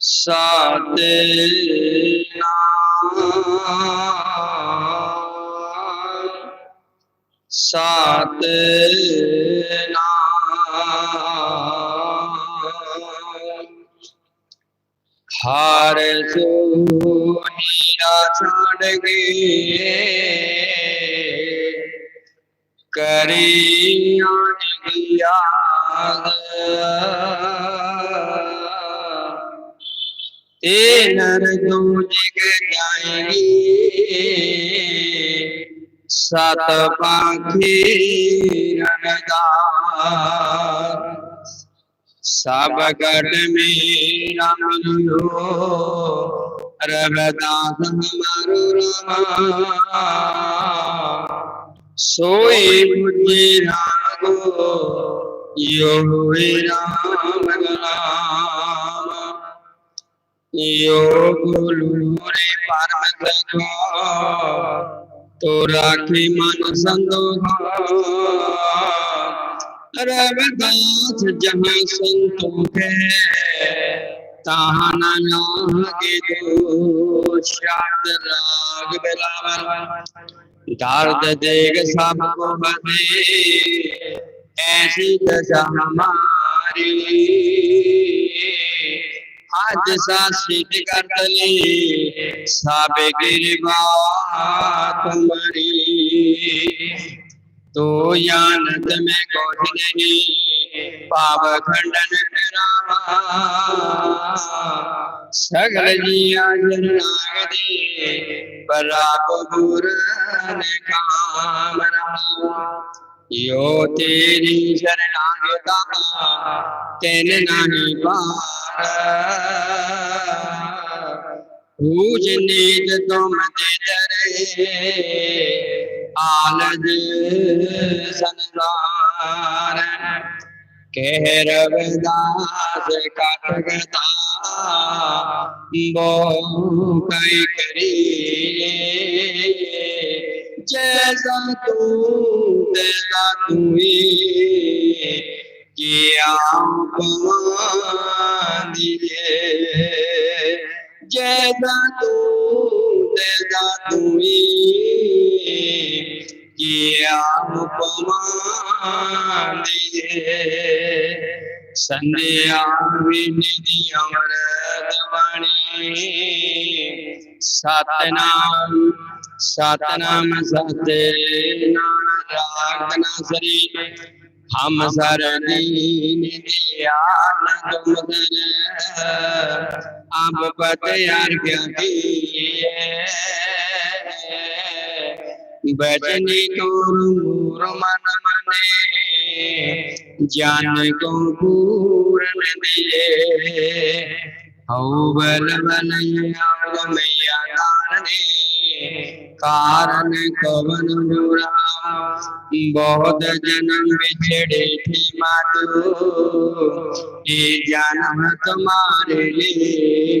सात सात हार सो हीरा छाड़ गए ਯਾਦ ਤੇ ਨਰ ਜੋ ਜਿਗ ਜਾਏਗੀ ਸਤ ਪਾਖੀ ਰਣਦਾਰ ਸਭ ਗੜ ਮੇਰਾ ਮਿਲਿਓ ਰਵਦਾਸ ਹਮਾਰੋ ਰਮਾ। ਸੋਈ ਮੁਝੇ ਰਾਗੋ यो हुए राम। नाम यो गुरु रे परम सखा तो राखी मन संदोहा रविदास जहाँ संतोखे तहाँ न लागे दो शाद राग बिलावर दर्द देग सबको बदे ऐसी दशा हमारी आज सासित कर दले सब गिरवा तुम्हारी तो जानत में कुछ नहीं पाव खंडन सगल जिया जनाग दे काम यो तेरी शरणागता तेन नहीं पार। पूज नीत तुम दे आलज संसार कह रविदास कटगता। बो कई करी। जैसा तू तेरा तू किया दिए। जैसा तू तेरा तू ही किया दिए संध्या विनिधि अमृत वाणी सतनाम सतनाम सते नारायण श्री। हम तुमदन अब पत यार क्या बचनी तो मन मने ज्ञान को पूर्ण दिए हौ बल बल मैया कारण कवन जुरा बहुत जन्म बिछड़े थी मातु, ये जन्म तुम्हारे लिए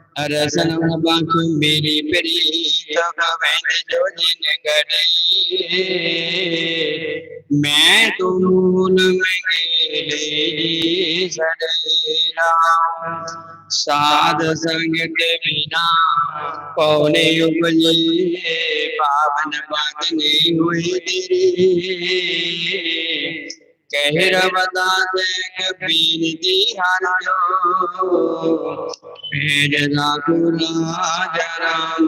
रसन बांखु मेरी प्रीत भवेंद जो जिन गड़े मैं तो मूल में गेले सडेरा साध संग के बिना पौने उपजे पावन पागने हुई तेरी। कह रवदा से कबीर दी हारो भेज राखु राजा राम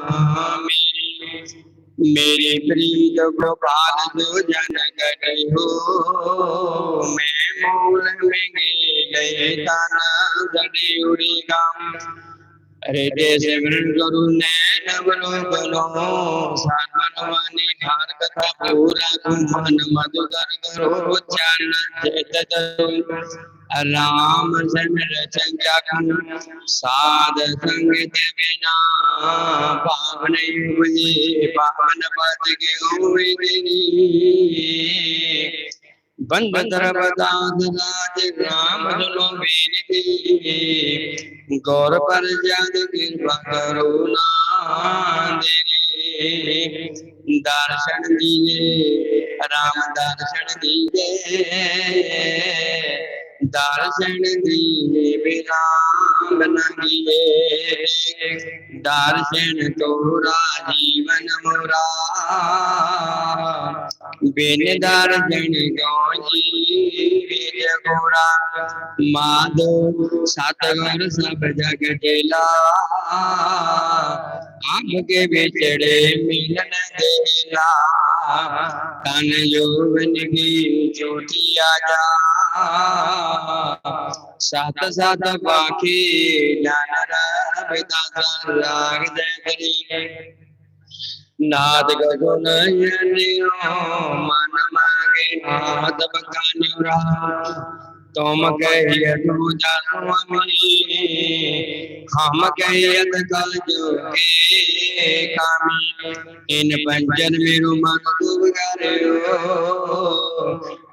मेरी मेरी प्रीत गोपाल जो जन गए हो। मैं मूल में गए, ताना गड़े उड़ी गाम। अरे देश वरण करू नैन अवलोकनो सानवानी हार कथा पूरा कुमन मधुकर करो उच्चारण चेत राम सन रचन साध संगत बिना पावन युगे पावन पद के बंद राम। बेनती गौर पर कृपा करुणा दर्शन दिए राम दर्शन दिए दर्शन दिए विराम नगिए दर्शन तोरा जीवन मोरा। बिन दर्शन गौजी गोरा सतगुर सब जग टेला आपके बिछड़े मिलन देला तन यौवन की ज्योति आजा सात सात पाखी रविदास राग जय नाद गगन मन मागे नाद बकानुरा तुम कहिए तू स्वामी, हम कहिए कल जो के कामी। इन पंचन मेरु मन डूब फल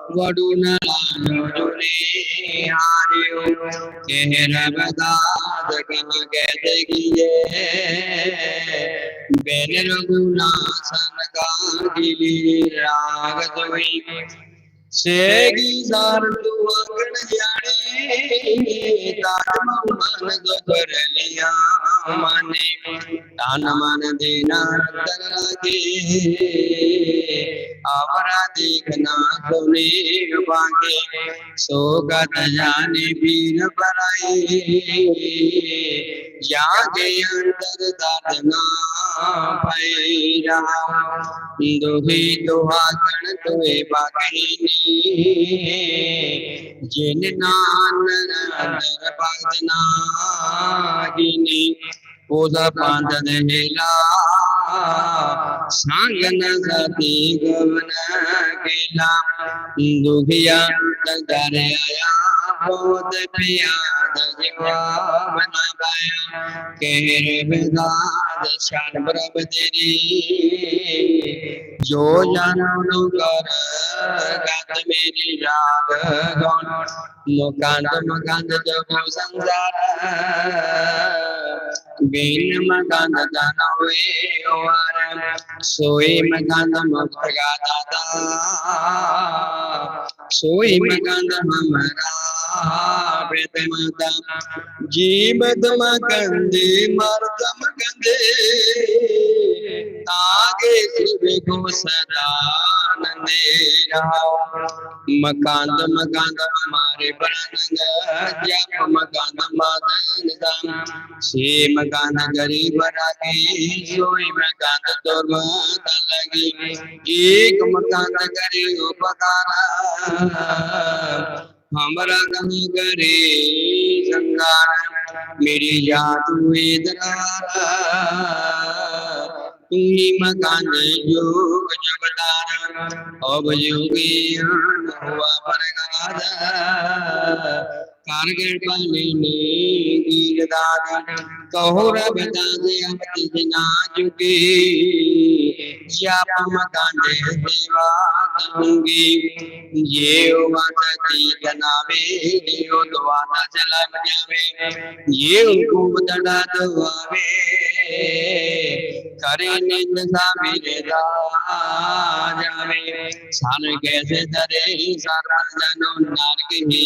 वडू न लानो जुने हारियो कहर बदाद कह कहते गिए बेन रघुनाथन का गिली राग जोई सेगी सार तू अंगन जाने तान मन कर लिया माने तान मन देना लगे आवरा देखना सुने बागे सोगत जाने पीर पराई यागे अंतर दर्दना पैरा दुही दुहागण तुए बागीनी जिन नान नर भगना गिनी पूजा पांद देला सती गवन केला दुखिया दर आया बहुत प्याद जीवन पाया कहरे बेदाद शान प्रभ तेरी जो जानो कर गात मेरी मुकांत जगो संसार। ओवार सोई मकांत मुक्तगा दाता सोई वेद जीवत मकंदे मर्दम गंदे तागे शिव को सदा नंदे मकांत मकांत हमारे प्राणंग जप मकांत मादन दाम से मकांत गरीब रागी सोई मकांत दुर्गत लगी एक मकांत करे उपकार हमरा कहीं करे संगार मेरी जात हुए दरार तुम्ही मकान योग जगदार अब योगी हुआ परगाद कारगिल पानी ने गिरदार कहो रब दादे देवा करूँगी ये वादी चला जावे ये हुकुम दड़ा दुआवे करे निंद सा मेरे जावे सान कैसे दरे सारा जनो नारक ही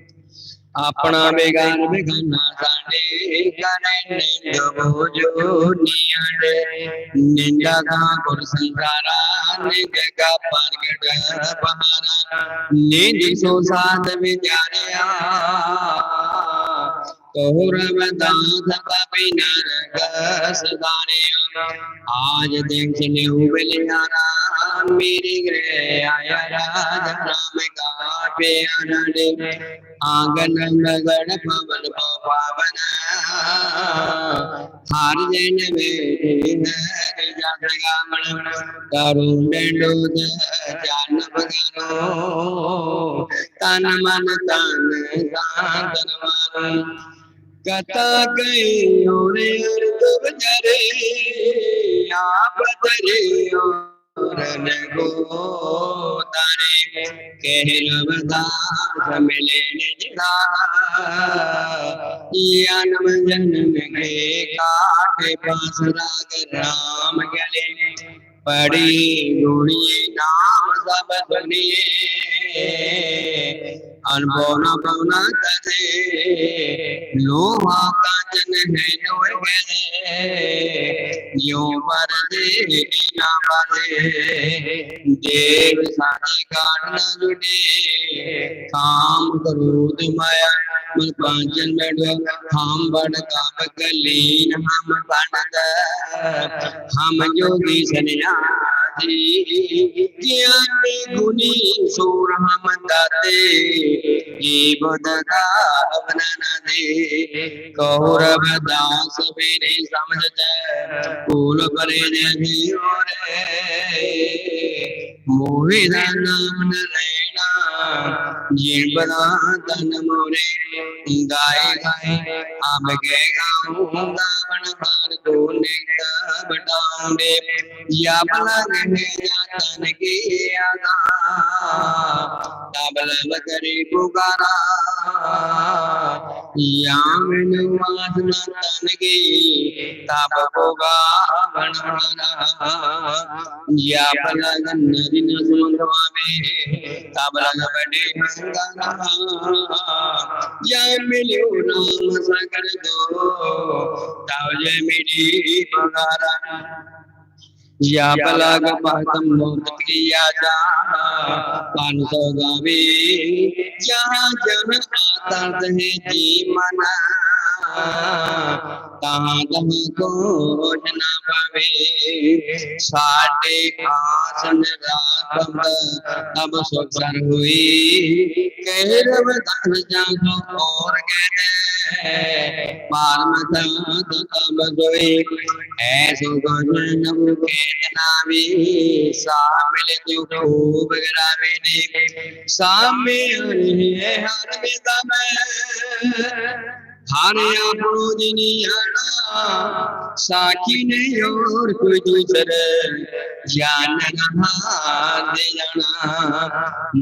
ਆਪਣਾ ਬੇਗਾਨ ਬੇਗਾਨਾ ਸਾਡੇ ਕਰੇ ਨਿੰਦ ਜੋ ਨਿਆੜੇ ਨਿੰਦਾ ਕਾ ਗੁਰ ਸੰਸਾਰਾ ਨਿੰਦ ਕਾ ਪ੍ਰਗਟ ਬਹਾਰਾ ਨਿੰਦ ਸੋ ਸਾਧ ਵਿਚਾਰਿਆ कौरवदास पापी नरक सदाने आज देखने उबलिया राम मेरे गृह आया राम का प्यारे आँगन नगण पवन पवन। हर जन में करुण डोद जान बगानो तन मन तन तन मन कता गए और अर्धव जरे आप तरे। गो तारे केलवदा मिले निजदा यानम जन्म के काटे पास राग राम गले पड़ी गुणिए नाम सब सुनिए अनबोना बोना करे लोहा का जन है यो मर दे ना मरे। देव सारे कारण जुड़े काम क्रोध माया मन पांचन में हम बड़ काम कलीन, हम बनद हम योगी सन्यासी, ज्ञानी, गुणी, सूर हम दाते। दे। कौरव दास मेरे समझ कुल परे मोहिदा नाम नरेण जीण बना धन मोरे, गाए गाए आप गए गाऊं गावण बार गोने बटाऊंडे या बला गने जातन के आगा तबल बकरे पुकारा। या मन वासना तन के तब पुगावण मारा या बला गन दिन सुमंगवा में तबल बड़े हंगाना या मिलो नाम सकर दो तब जे मेरी पगारा या पलग पहतम मोत क्रिया जा पान सौ गावे। जहाँ जहाँ आता है जी मना तहाँ तहाँ को न पावे साटे आसन रातम तब सुखर हुई कह रवदान जागो और कहते पार मता तब जोई ऐसो गण नव केतना भी सामिल जो खूब गरावे ने सामे है हर विदा में हारे आपनो जिनियाना साखी ने और कोई दूसर जान रहा दे जाना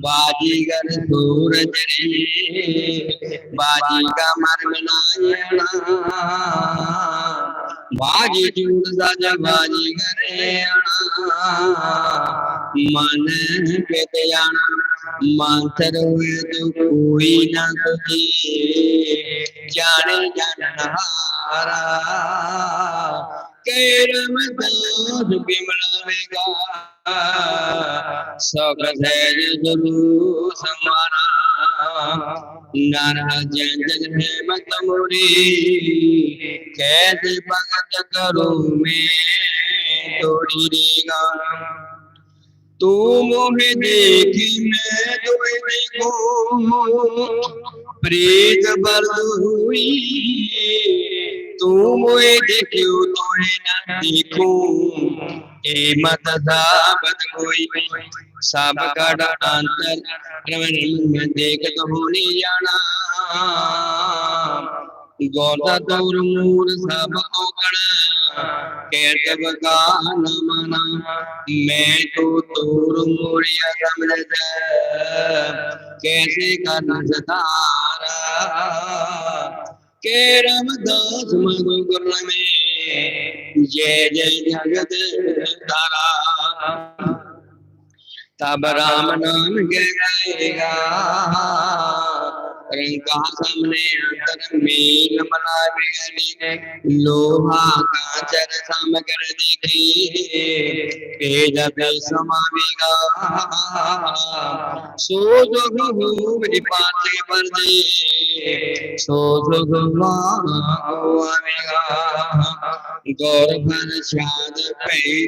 बाजीगर सूरज रे बाजी का मर बनाया बाजी चूड़ साजा बाजी करे मन पे जाना मंथर हुए तो कोई ना तुझे जाने जानहारा कैरम दास बिमलावेगा सक सहज जरू समारा नारा जंजन है मत मोरी कैसे भगत करूँ मैं तोड़ी रेगा तू मोहे देखी मैं तुए देखो प्रीत बरद हुई। तू मोहे देखियो तोहे न देखो। ए मत साबत कोई। सब का अंतर रमन में देख तो होनी जाना। गौरता दौर सब औगण कहत बगान मना, मैं तो तोर मोरिया समझ कैसे करना सतारा के रामदास मधु में, जय जय जगत तारा तब राम नाम गिरेगा रंगा सामने अंतर मील बनावे लोहा का चर सामगर देखी। तेज पे समावेगा सो जो गुरु पाते पर दे सो जो आवेगा। गौर भर शाद पे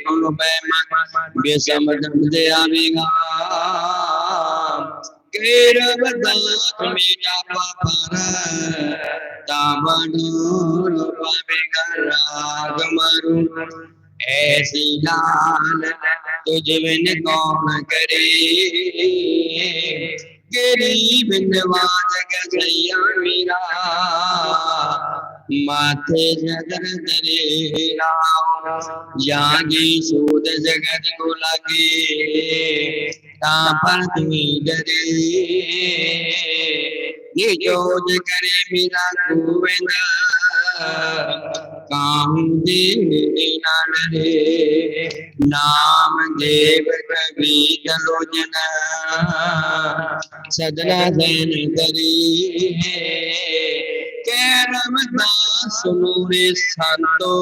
मन दे आवेगा। मेरा पापर तामनूर पावेगा राग मारू। ऐसी लाल तुझ बिन कौन करे? गरीब नवाज़ गैया मेरा। माथे जगर दरे जागी सूद जगत को लगे पर डरे ये जोज करे मेरा गोविंद काहू दीना डरे नाम देव कवि तलोचन सदना जैन करी रमदास सुनो रे संतो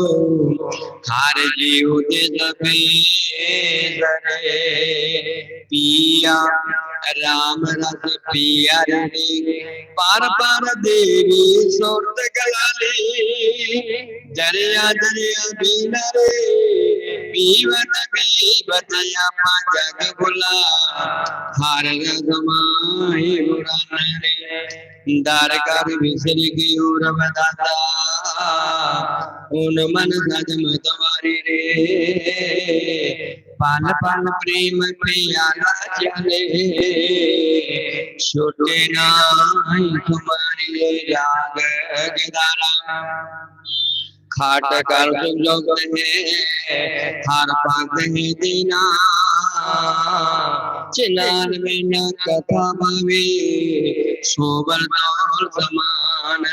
हर जीव के दबे पिया राम रस पिया रे पार पार देवी सोट गलाली दरिया दरिया बीना रे पीवत पीवत अपा जग बुला हर रगमाए बुरान रे दार कर विसर गयो रमदाता उन मन सज मतवारी रे पाल पाल प्रेम प्रियाला चले छोटे नाई तुम्हारी राग गदारा खाट कर तुम लोग है हार पाग है दीना चिनार में न कथा भावे सोबर दौर समान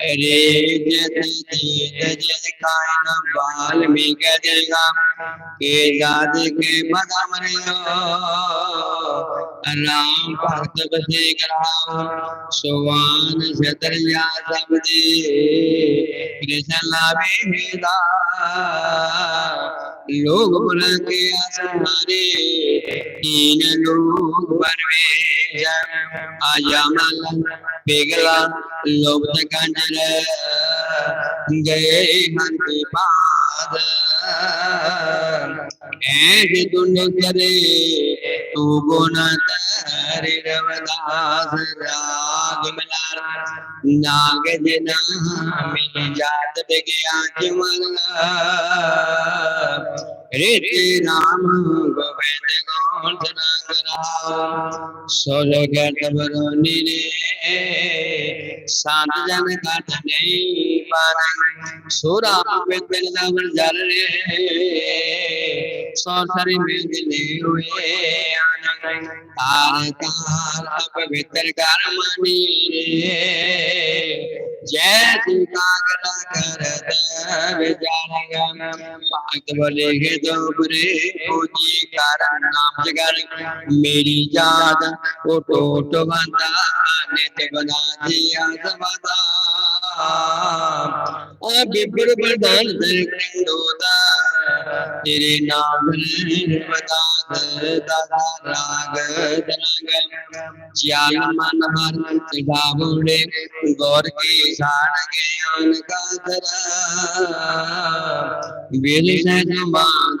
रे जत जीत जय कायन बाल में गदेगा के जाद के बदम राम भक्त बसे ग्राम सुवान छतरिया सब दे। कृष्ण लावे लोग बुला के आसमारे तीन लोग परवे आया मल पिघला लोग कंजर गए हंति पाद ऐसे गुण करे तू गुण तारे रवदास, राग मिला नाग जना मिल जात बिगया चिमल रे राम गोविंद करा शांत जन नहीं सोरा पवित्र जल रे। सौसरी में दिले हुए तार तार पवित्र कर मनी रे। जैसी कागरा करत विचारगा पाक बोले दोबरे पूजी कारण नाम जगर मेरी याद ओ टोट बंदा ते बना दिया आ बिपुर प्रधान दरकंडोदा तेरे नाम बता राग दरंग चाल मन बाबुड़े गौर के साड़ ज्ञान का धरा वेल बाँध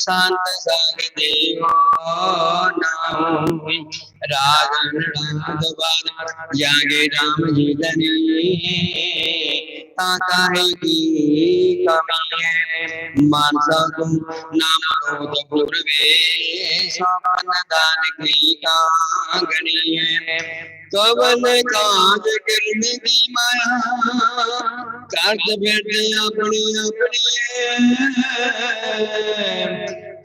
शांत साग देव नाम। राग बार जागे राम जी धनी। ताता है की कमी गणिये मानसा तुम नाम रोध पूर्वे स्वप्न दान की का गणिये कवन काज करने की माया करत बैठे अपनी अपनी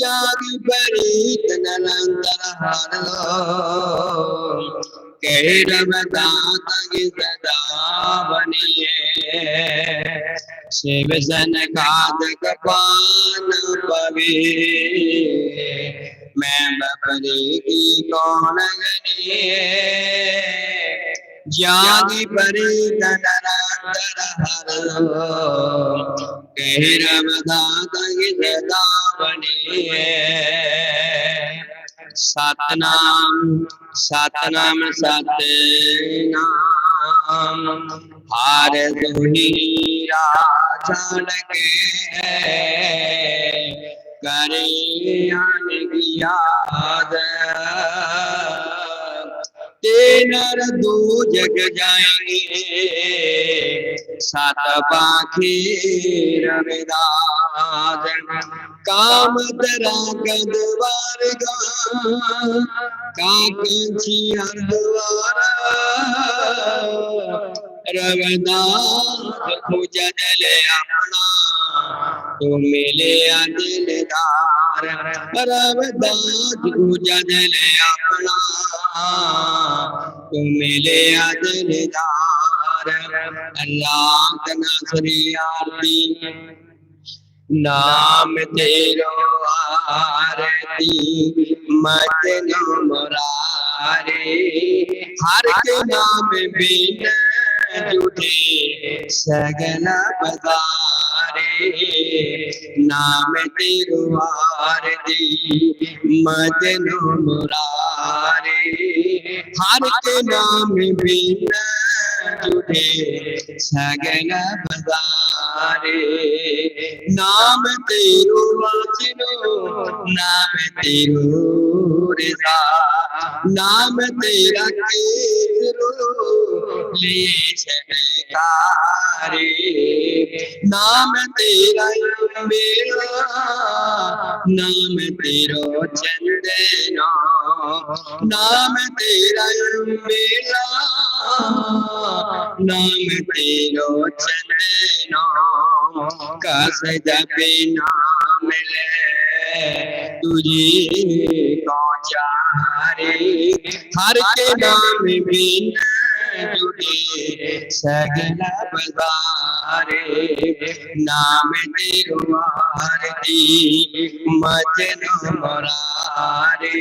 जाग परी तनलंतर हर लो कह रमदाता की सदा बनिए शिव सन कातक पान पवे मैं बपरी की कौन गनिए जागी परी तनरंतर हर कह रमदाता की सदा सतनाम सतनाम सतनाम। हार दुही राजन के करे याद। तेनर दो जग जाएँगे सात पाखी रविदास काम तरा गदवार काकची हरद्वार रविदास पूजल अपना तो मिले दिलदार रविदास पूजल अपना तो मिले दिलदार अल्लाह का नासरी आरती नाम तेरो आरती मजनो मुरारे। हर के नाम बिन जुटे सगल बदारे नाम तेरो आरती मजनो मुरारे हर के नाम बिन जुटे सगल बदारे, नाम तेरो वाचिनो, नाम तेरो रिजा नाम तेरा केरो ले छनकारे नाम तेरा मेरा, नाम तेरो चंदना। नाम तेरा मेरा, नाम तेरो चंदना। कस जपे नाम ले तुझे को हर के नाम बिन जुड़े सगल बजारे। नाम तेरो आरती मजन मरारे।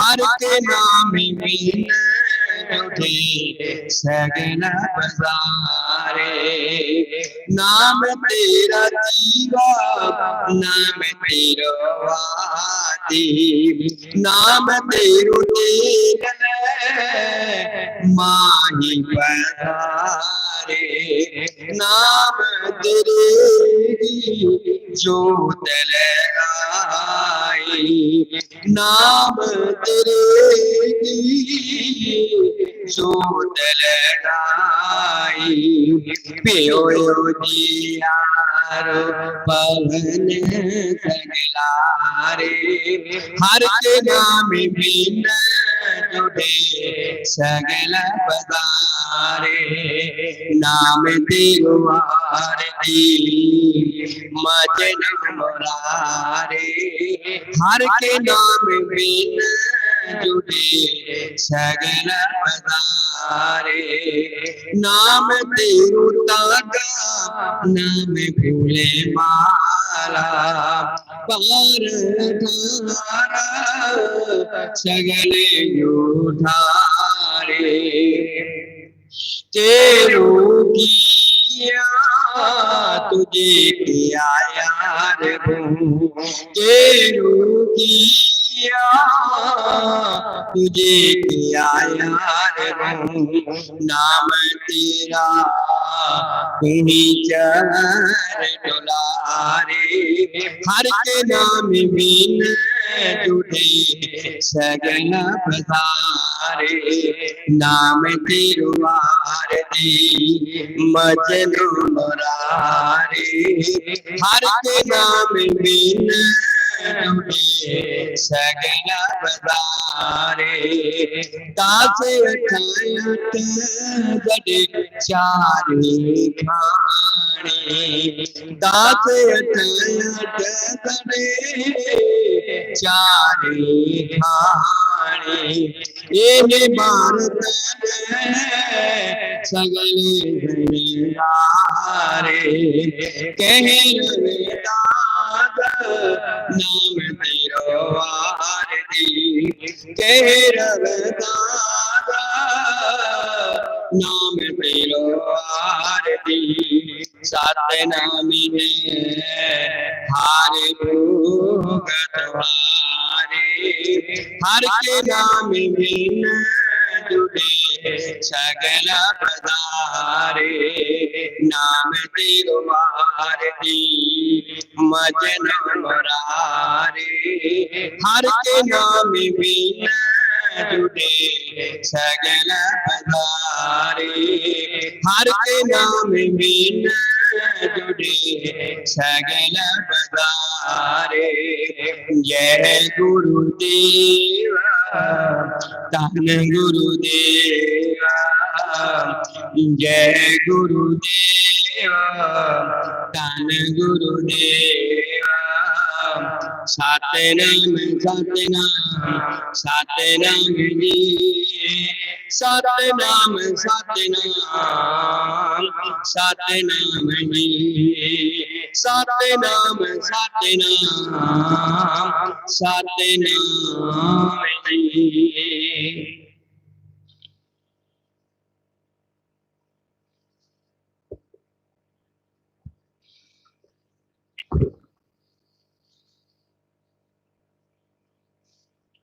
हर के नाम बिन जुड़े सगल बजारे नाम तेरा जीवा, नाम तेरो वादी नाम तेरो तेल माही पधारे। नाम तेरे जोत लगाई नाम तेरे लगाई पियो दियारो पवन सगलारे हर के नाम बिन जुड़े सगल पदारे नाम तेरो आरती मजन मुरारे। हर के नाम बिन जुड़े सगल पदारे नाम तेरो तागा नाम फूले माला। पार धारा सगले उठारे तेरो की किया तुझे किया यार तेरू किया तुझे किया यार नाम तेरा। कहीं चर डोलारे हर के नाम बिन जुड़े सगन पधारे। नाम तिरुवार दी मजनू मुरारे। हर के नाम बिन सगन पधारे दास अठायत जड़े चारे खाने। दास अठायत जड़े चारे खाने। सगले कह वेदाद नाम तेरो आरती कह रवदाद नाम तेरो आरती सात नामी ने हारे भोगत हारे के नाम जुड़े सगल पदारे नाम तेरो आरती मजन मुरारे हर के नाम बिन जुड़े सगल पदारे हर के नाम बिन जुड़े सगल पदारे जय गुरुदेव। धन गुरुदेव जय गुरुदेव धन गुरुदेव सतनाम सतनाम सतनाम जी सतनाम सतनाम सतनाम जी सतनाम सतनाम सतनाम जी